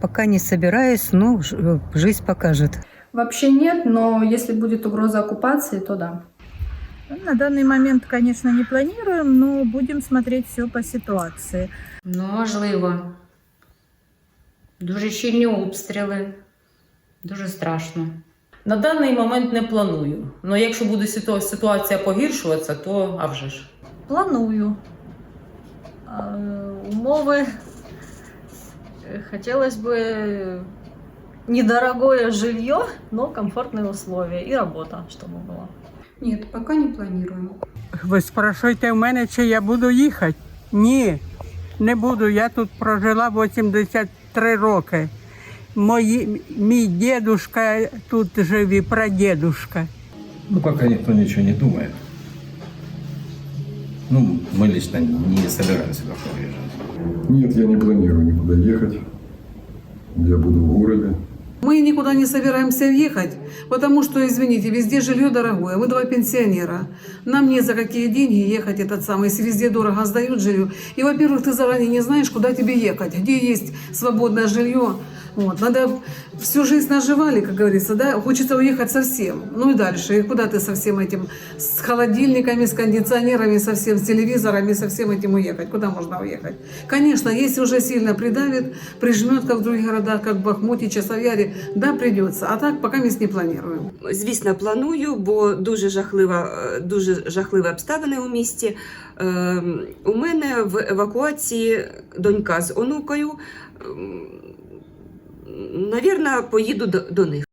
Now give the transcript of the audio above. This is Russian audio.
Пока не собираюсь, но ж- э, жизнь покажет. Вообще нет, но если будет угроза оккупации, то да. На данный момент, конечно, не планируем, но будем смотреть все по ситуации. Ну, можливо. Дуже щільні обстріли. Дуже страшно. На даний момент не планую. Але якщо буде ситу- ситуація погіршуватися, то а вже ж. Планую. А, Умови е, хотелось бы недорогое жилье, но комфортные условия и работа, чтобы была. Нет, пока не планируем. Ви спрашуєте в мене, чи я буду їхати? Ні, не буду. Я тут прожила 83 роки. Мої, мій дідушка тут жив і прадідушка. Ну, пока никто ничего не думает. Ну, мы лично не собираемся пока уезжать. Нет, я не планирую никуда ехать. Я буду в городе. Мы никуда не собираемся въехать, потому что, извините, везде жилье дорогое. Мы два пенсионера. Нам не за какие деньги ехать этот самый, если везде дорого сдают жилье. И, во-первых, ты заранее не знаешь, куда тебе ехать, где есть свободное жилье. Вот. Надо всю жизнь наживали, как говорится, да? Хочется уехать совсем. Ну и дальше. И куда ты со всем этим? С холодильниками, с кондиционерами, совсем, с телевизорами, со всем этим уехать. Куда можно уехать? Конечно, если уже сильно придавит, прижмет, как в других городах, как в Бахмуте, Часовяре, да, придется. А так пока мы не планируем. Звісно, планую, бо дуже жахлива, е, дуже жахливі обставини у місті. Е, у мене в евакуації донька з онукою. Ем, Навірно, поїду до них.